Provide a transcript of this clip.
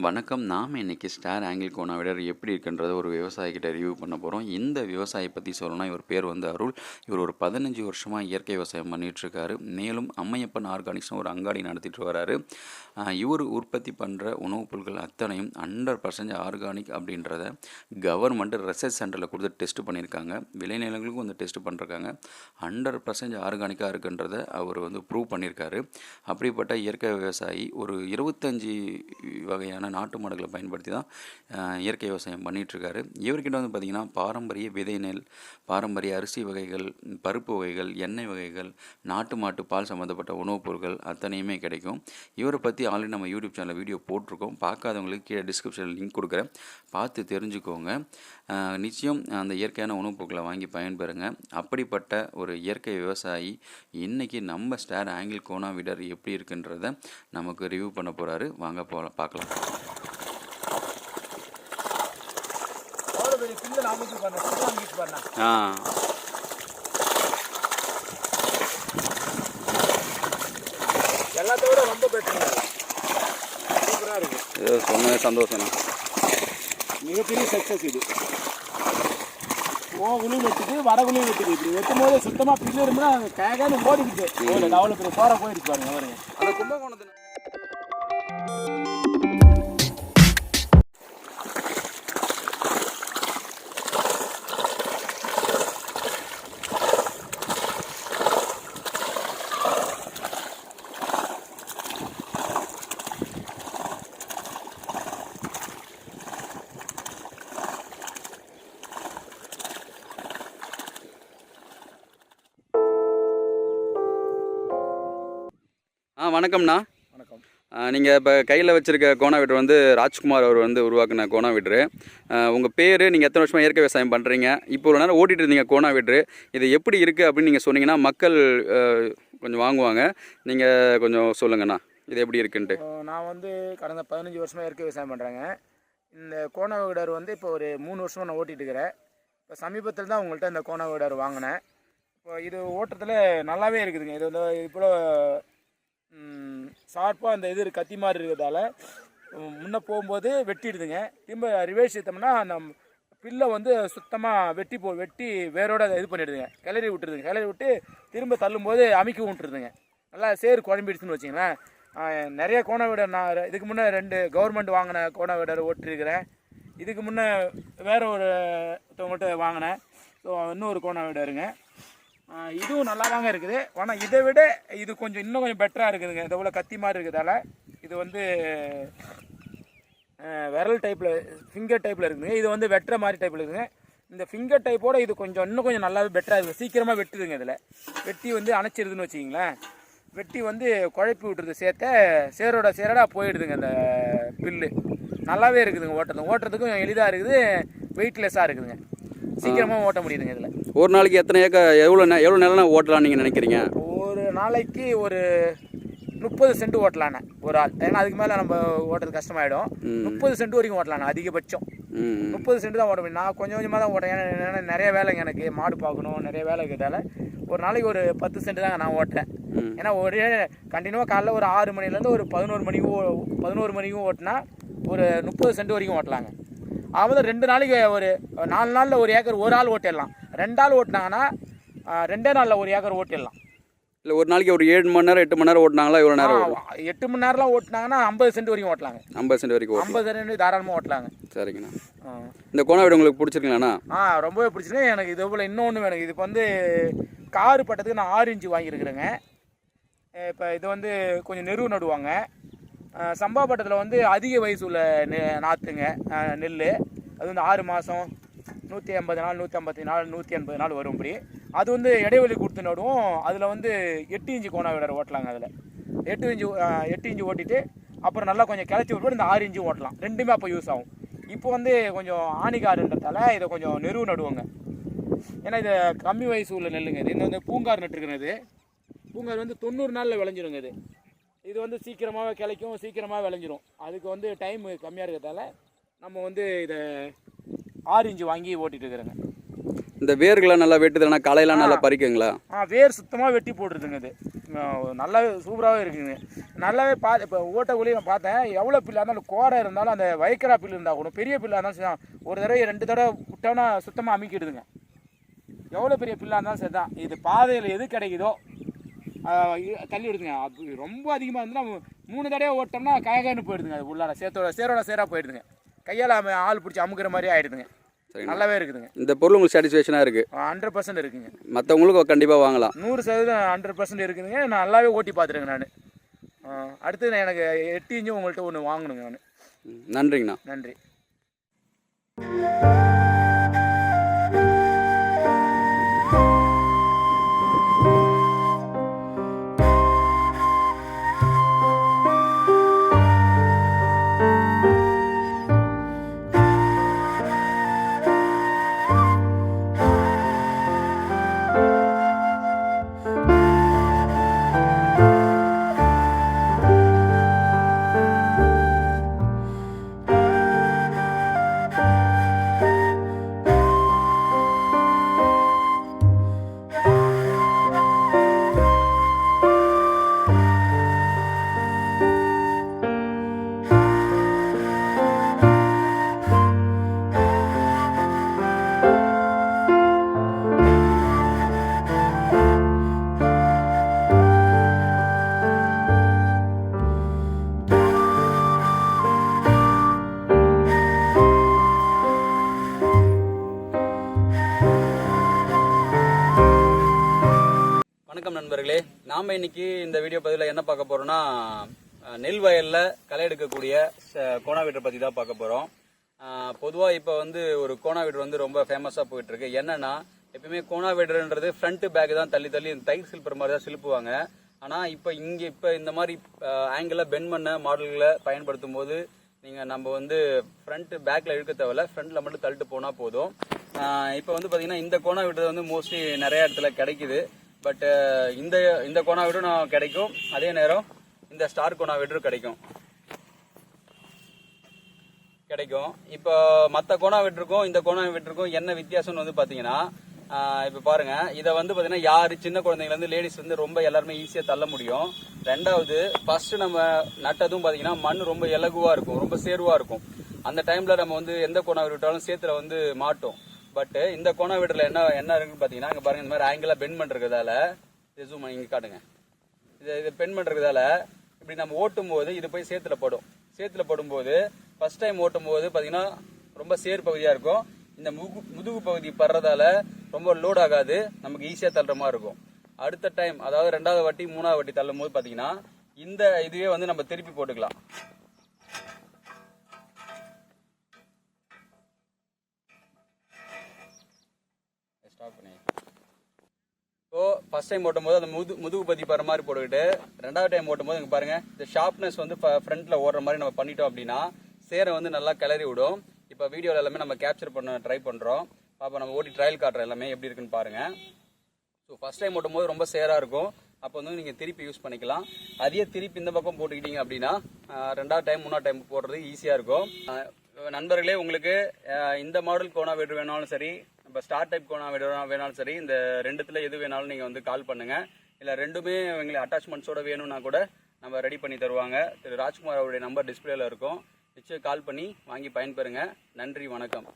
வணக்கம். நாம் இன்றைக்கி ஸ்டார் ஆங்கிள் கோனாவிடர் எப்படி இருக்குன்றத ஒரு விவசாயிகிட்ட ரிவ்யூ பண்ண போகிறோம் இந்த விவசாயி பற்றி சொல்லணும்னா இவர் பேர் வந்து அருள். இவர் ஒரு பதினஞ்சு வருஷமாக இயற்கை விவசாயம் பண்ணிகிட்ருக்காரு மேலும் அம்மையப்பன் ஆர்கானிக்ஸ்னு ஒரு அங்காடி நடத்திட்டு வராரு. இவர் உற்பத்தி பண்ணுற உணவுப் பொருட்கள் அத்தனையும் ஹண்ட்ரட் பர்சன்ட் ஆர்கானிக் அப்படின்றத கவர்மெண்ட் ரிசர்ச் சென்டரில் கொடுத்து டெஸ்ட் பண்ணியிருக்காங்க. விளைநிலங்களுக்கும் வந்து டெஸ்ட் பண்ணிருக்காங்க. ஹண்ட்ரட் பர்சன்ட் ஆர்கானிக்காக இருக்குன்றத அவர் வந்து ப்ரூவ் பண்ணியிருக்காரு. அப்படிப்பட்ட இயற்கை விவசாயி ஒரு இருபத்தஞ்சி வகையான நாட்டு மாடுகளை பயன்படுத்தி தான் இயற்கை விவசாயம் பண்ணிகிட்ருக்காரு இவர்கிட்ட வந்து பார்த்திங்கன்னா பாரம்பரிய விதை நெல் பாரம்பரிய அரிசி வகைகள் பருப்பு வகைகள் எண்ணெய் வகைகள் நாட்டு மாட்டு பால் சம்மந்தப்பட்ட உணவுப் பொருட்கள் அத்தனையுமே கிடைக்கும். இவரை பற்றி ஆல்ரெடி நம்ம யூடியூப் சேனலில் வீடியோ போட்டிருக்கோம். பார்க்காதவங்களுக்கு கீழே டிஸ்கிரிப்ஷனில் லிங்க் கொடுக்குறேன். பார்த்து தெரிஞ்சுக்கோங்க. நிச்சயம் அந்த இயற்கையான உணவுப் பொருட்களை வாங்கி பயன்பெறுங்க. அப்படிப்பட்ட ஒரு இயற்கை விவசாயி இன்றைக்கி நம்ம ஸ்டார் ஆங்கிள் கோனா விடர் எப்படி இருக்குன்றத நமக்கு ரிவ்யூ பண்ண போகிறாரு வாங்க போகலாம் பார்க்கலாம். ஆ. எல்லாத்த ரொம்ப பெட்டருங்க சூப்பராக இருக்கு மிகப்பெரிய சக்ஸஸ் இது. போகுலையும் வெட்டுது வரகுலையும் வெட்டுது இப்படி வெட்டும் போது சுத்தமாக பில்லு இருந்தா கேகான்னு ஓடிக்கிட்டு அவ்வளோ பெரிய போற போயிருக்கு பாருங்க பாருங்க அந்த கும்பகோணத்தில் ஆ வணக்கம்ண்ணா வணக்கம். நீங்கள் இப்போ கையில் வச்சுருக்க கோணாவீட்டர் வந்து ராஜ்குமார் அவர் வந்து உருவாக்குன கோணாவீட்டரு உங்கள் பேர் நீங்கள் எத்தனை வருஷமாக இயற்கை விவசாயம் பண்ணுறீங்க இப்போ ஒரு நேரம் ஓட்டிகிட்டு இருந்தீங்க கோணாவீட்டரு இது எப்படி இருக்குது அப்படின்னு நீங்கள் சொன்னீங்கன்னா மக்கள் கொஞ்சம் வாங்குவாங்க. நீங்கள் கொஞ்சம் சொல்லுங்கண்ணா இது எப்படி இருக்குன்ட்டு. நான் வந்து கடந்த பதினஞ்சு வருஷமாக இயற்கை விவசாயம் பண்ணுறேங்க இந்த கோண வீடர் வந்து இப்போ ஒரு மூணு வருஷமாக நான் ஓட்டிகிட்டு இருக்கிறேன். இப்போ சமீபத்தில் தான் உங்கள்கிட்ட இந்த கோண வீடர் வாங்கினேன். இப்போ இது ஓட்டுறதுல நல்லாவே இருக்குதுங்க. இது வந்து இப்போ ஷார்ப்பாக அந்த இது கத்தி மாதிரி இருக்கிறதால முன்னே போகும்போது வெட்டிடுதுங்க. திரும்ப ரிவேர்ஸ் எடுத்தோம்னா அந்த பில்லை வந்து சுத்தமாக வெட்டி போ வெட்டி வேரோட இது பண்ணிடுதுங்க. கிளறி விட்டுருதுங்க கிளறி விட்டு திரும்ப தள்ளும்போது அமைக்க விட்டுருதுங்க நல்லா சேறு குழம்பிடுச்சுன்னு வச்சிங்களேன். நிறைய கோண வீடர் நான் இதுக்கு முன்னே ரெண்டு கவர்மெண்ட் வாங்கின கோண வீடர் ஓட்டிருக்கிறேன். இதுக்கு முன்னே வேற ஒரு ஒருத்தவங்கள்ட்ட வாங்கினேன். ஸோ இன்னொரு கோண வீடருங்க. இதுவும் நல்லா தாங்க இருக்குது. ஆனால் இதை விட இது கொஞ்சம் இன்னும் கொஞ்சம் பெட்டராக இருக்குதுங்க. இதை விட கத்தி மாதிரி இருக்கிறதால இது வந்து விரல் டைப்பில் ஃபிங்கர் டைப்பில் இருக்குதுங்க. இது வந்து வெட்டுற மாதிரி டைப்பில் இருக்குதுங்க. இந்த ஃபிங்கர் டைப்போட இது கொஞ்சம் இன்னும் கொஞ்சம் நல்லாவே பெட்டராக இருக்குது சீக்கிரமாக வெட்டுதுங்க இதில். வெட்டி வந்து அணைச்சிருதுன்னு வச்சிங்களேன் வெட்டி வந்து குழப்பி விட்டுருது சேர்த்த சேரோட சேரோட போயிடுதுங்க இந்த பில்லு. நல்லாவே இருக்குதுங்க ஓட்டுறது ஓட்டுறதுக்கும் எளிதாக இருக்குது. வெயிட்லெஸ்ஸாக இருக்குதுங்க. சீக்கிரமாக ஓட்ட முடியுதுங்க இதில். ஒரு நாளைக்கு எத்தனை ஏக்கர் எவ்வளோ நே எவ்வளோ நேரம் ஓட்டலாம்னு நீங்கள் நினைக்கிறீங்க? ஒரு நாளைக்கு ஒரு முப்பது சென்ட் ஓட்டலாண்ணே ஒரு ஆள். ஏன்னா அதுக்கு மேலே நம்ம ஓட்டுறது கஷ்டமாயிடும். முப்பது சென்ட் வரைக்கும் ஓட்டலாண்ணே அதிகபட்சம். முப்பது சென்ட் தான் ஓட்ட முடியும். நான் கொஞ்சம் கொஞ்சமாக தான் ஓட்டேன் ஏன்னா நிறைய வேலைங்க எனக்கு. மாடு பார்க்கணும் நிறைய வேலை இருக்கிறதால ஒரு நாளைக்கு ஒரு பத்து சென்ட் தாங்க நான் ஓட்டுறேன். ஏன்னா ஒரே கண்டினியூவாக காலைல ஒரு ஆறு மணிலேருந்து ஒரு பதினோரு மணிக்கும் பதினோரு மணிக்கும் ஓட்டினா ஒரு முப்பது சென்ட் வரைக்கும் ஓட்டலாங்க. அதாவது ரெண்டு நாளைக்கு ஒரு நாலு நாளில் ஒரு ஏக்கர் ஒரு ஆள் ஓட்டிடலாம். ரெண்டு ஆள் ஓட்டினாங்கன்னா ரெண்டே நாளில் ஒரு ஏக்கர் ஓட்டிடலாம். இல்லை ஒரு நாளைக்கு ஒரு ஏழு மணி நேரம் எட்டு மணி நேரம் ஓட்டினாங்களா எவ்வளோ நேரம் எட்டு மணி நேரம்லாம் ஓட்டினாங்கன்னா ஐம்பது சென்ட் வரைக்கும் ஓட்டலாங்க. ஐம்பது சென்ட் வரைக்கும் ஐம்பது சென்ட் தாராளமாக ஓட்டலாங்க. சரிங்கண்ணா. இந்த கோணாவீடு உங்களுக்கு பிடிச்சிருக்கீங்களாண்ணா? ஆ ரொம்பவே பிடிச்சிருக்கு. எனக்கு இது போல் இன்னொன்று வேணும் இதுக்கு வந்து காரு பட்டத்துக்கு நான் ஆறு இன்ச்சு வாங்கியிருக்கிறேங்க. இப்போ இது வந்து கொஞ்சம் நெருவு நடுவாங்க. சம்பாப்பட்டத்தில் வந்து அதிக வயசு உள்ள நெ நாற்றுங்க நெல் அது வந்து ஆறு மாதம் நூற்றி ஐம்பது நாள் நூற்றி ஐம்பத்தி நாள் நூற்றி எண்பது நாள் வரும் இப்படி. அது வந்து இடைவெளி கொடுத்து நடுவோம். அதில் வந்து எட்டு இன்ச்சு கோணா விடர் ஓட்டலாங்க அதில். எட்டு இன்ச்சு எட்டு இன்ச்சு ஓட்டிட்டு அப்புறம் நல்லா கொஞ்சம் கிளச்சி விட்டு இந்த ஆறு இன்ச்சு ஓட்டலாம். ரெண்டுமே அப்போ யூஸ் ஆகும். இப்போ வந்து கொஞ்சம் ஆணிகாருன்றதால இதை கொஞ்சம் நெருவு நடுவோங்க. ஏன்னா இது கம்மி வயசு உள்ள நெல்லுங்க இது. இந்த வந்து பூங்கார் நட்டுருக்கிறது. பூங்கார் வந்து தொண்ணூறு நாளில் விளைஞ்சிருங்க இது. இது வந்து சீக்கிரமாக கிளைக்கும் சீக்கிரமாக விளைஞ்சிரும். அதுக்கு வந்து டைம் கம்மியாக இருக்கிறதால நம்ம வந்து இதை ஆறு இன்ச்சு வாங்கி ஓட்டிட்டு இருக்கிறேங்க. இந்த வேர்கள்லாம் நல்லா வெட்டுதுன்னா களையெல்லாம் நல்லா பறிக்குங்களா? ஆ வேர் சுத்தமாக வெட்டி போட்டுருதுங்க இது. நல்லாவே சூப்பராகவே இருக்குங்க. நல்லாவே பா இப்போ ஓட்டக்குள்ளேயும் பார்த்தேன். எவ்வளோ பில்லாக இருந்தாலும் கோடை இருந்தாலும் அந்த வைக்கரா பில்லு இருந்தால் கூட பெரிய பில்லாக இருந்தாலும் ஒரு தடவை ரெண்டு தடவை விட்டோன்னா சுத்தமாக அமுக்கிடுதுங்க. எவ்வளோ பெரிய பில்லாக இருந்தாலும் சரி தான் இது பாதையில் எது கிடைக்குதோ தள்ளி விடுதுங்க. அப்படி ரொம்ப அதிகமாக இருந்துன்னா மூணு தடவை ஓட்டோம்னா கயகன்னு போயிடுதுங்க அது உள்ளார. சேத்தோட சேரோட சேராக போயிடுதுங்க. கையால் ஆள் பிடிச்சி அமுக்குற மாதிரி ஆயிடுதுங்க. நல்லாவே இருக்குதுங்க. இந்த பொருள் உங்களுக்கு சாட்டிஸ்ஃபேக்ஷனாக இருக்குது ஹண்ட்ரட் பர்சன்ட் இருக்குங்க. மற்றவங்களுக்கும் கண்டிப்பாக வாங்கலாம். நூறு சதவீதம் ஹண்ட்ரட் பர்சன்ட் இருக்குதுங்க. நான் நல்லாவே ஓட்டி பார்த்துருங்க நான். அடுத்து நான் எனக்கு எட்டு இன்ச்சும் உங்கள்கிட்ட ஒன்று வாங்கணுங்க நான். நன்றிங்கண்ணா. நன்றி. நாம இன்னைக்கு இந்த வீடியோ பதிவில் என்ன பார்க்க போறோம்னா நெல் வயல்ல களை எடுக்கக்கூடிய ச- கோணாவீட்டரை பத்தி தான் பார்க்க போறோம். பொதுவாக இப்போ வந்து ஒரு கோணா வீடு வந்து ரொம்ப ஃபேமஸாக போயிட்டு இருக்கு. என்னன்னா எப்பயுமே வீடுன்றது ஃப்ரண்ட் பேக் தான் தள்ளி தள்ளி தயிர் சில்பர் மாதிரி தான் சிலுப்புவாங்க. ஆனால் இப்போ இங்கே இப்போ இந்த மாதிரி ஆங்கிளில் பென் பண்ண மாடல்களை பயன்படுத்தும் போது நீங்கள் நம்ம வந்து ஃப்ரண்ட் பேக்கில் இழுக்க தேவையில்ல. ஃப்ரண்ட்டில் மட்டும் தள்ளிட்டு போனால் போதும். இப்போ வந்து பார்த்தீங்கன்னா இந்த கோணா விடுறது வந்து மோஸ்ட்லி நிறைய இடத்துல கிடைக்குது. பட் uh, இந்த இந்த கோணா விடும் கிடைக்கும். அதே நேரம் இந்த ஸ்டார் கோணா விட்ரும் கிடைக்கும். கிடைக்கும். இப்போ மற்ற கோணா விட்டுருக்கும் இந்த கோணா விட்டுருக்கும் என்ன வித்தியாசம்னு வந்து பார்த்தீங்கன்னா இப்போ பாருங்க. இதை வந்து பார்த்தீங்கன்னா யார் சின்ன குழந்தைங்கலேருந்து லேடிஸ் வந்து ரொம்ப எல்லாருமே ஈஸியாக தள்ள முடியும். ரெண்டாவது ஃபர்ஸ்ட் நம்ம நட்டதும் பார்த்தீங்கன்னா மண் ரொம்ப இலகுவாக இருக்கும். ரொம்ப சேர்வாக இருக்கும். அந்த டைமில் நம்ம வந்து எந்த கோணா விட்டாலும் சேத்துல வந்து மாட்டோம். பட் இந்த கோணா விடல என்ன என்ன இருக்குன்னு பார்த்தீங்கன்னா இங்கே பாருங்க இந்த மாதிரி ஆங்கிளாக பெண்ட் பண்ணுறதுனால இது ஜூம் இங்கே காட்டுங்க. இது இது பெண் பண்ணுறதுனால இப்படி நம்ம ஓட்டும் போது இது போய் சேத்துல படும். சேத்துல படும்போது ஃபர்ஸ்ட் டைம் ஓட்டும் போது பார்த்தீங்கன்னா ரொம்ப சேர் பகுதியாக இருக்கும். இந்த முகு முதுகு பகுதி படுறதால ரொம்ப லோட் ஆகாது. நமக்கு ஈஸியாக தள்ளுற மாதிரி இருக்கும். அடுத்த டைம் அதாவது ரெண்டாவது வாட்டி மூணாவது வாட்டி தள்ளும் போது பார்த்தீங்கன்னா இந்த இதுவே வந்து நம்ம திருப்பி போட்டுக்கலாம். பண்ணி. ஸோ ஃபர்ஸ்ட் டைம் ஓட்டும்போது அந்த முது முதுகு பதி போகிற மாதிரி போட்டுக்கிட்டு ரெண்டாவது டைம் ஓட்டும்போது இங்கே பாருங்க இந்த ஷார்ப்னஸ் வந்து ஃப்ரண்ட்டில் ஓடுற மாதிரி நம்ம பண்ணிட்டோம் அப்படின்னா சேரை வந்து நல்லா கிளறி விடும். இப்போ வீடியோவில் எல்லாமே நம்ம கேப்சர் பண்ண ட்ரை பண்ணுறோம் பாப்பா நம்ம ஓட்டி ட்ரையல் காட்டுற எல்லாமே எப்படி இருக்குன்னு பாருங்க. ஸோ ஃபர்ஸ்ட் டைம் ஓட்டும்போது ரொம்ப சேராக இருக்கும். அப்போ வந்து நீங்கள் திருப்பி யூஸ் பண்ணிக்கலாம். அதையே திருப்பி இந்த பக்கம் போட்டுக்கிட்டீங்க அப்படின்னா ரெண்டாவது டைம் மூணாவது டைம் போடுறது ஈஸியாக இருக்கும். நண்பர்களே உங்களுக்கு இந்த மாடல் கோனா வீடு வேணாலும் சரி இப்போ ஸ்டார் டைப் கோனா வீடு வேணாலும் சரி இந்த ரெண்டுத்தில் எது வேணாலும் நீங்கள் வந்து கால் பண்ணுங்கள் இல்லை ரெண்டுமே எங்களுக்கு அட்டாச்மெண்ட்ஸோட வேணும்னா கூட நம்ம ரெடி பண்ணி தருவாங்க. திரு ராஜ்குமார் அவருடைய நம்பர் டிஸ்பிளேல இருக்கும். நிச்சயம் கால் பண்ணி வாங்கி பயன்பெறுங்க. நன்றி வணக்கம்.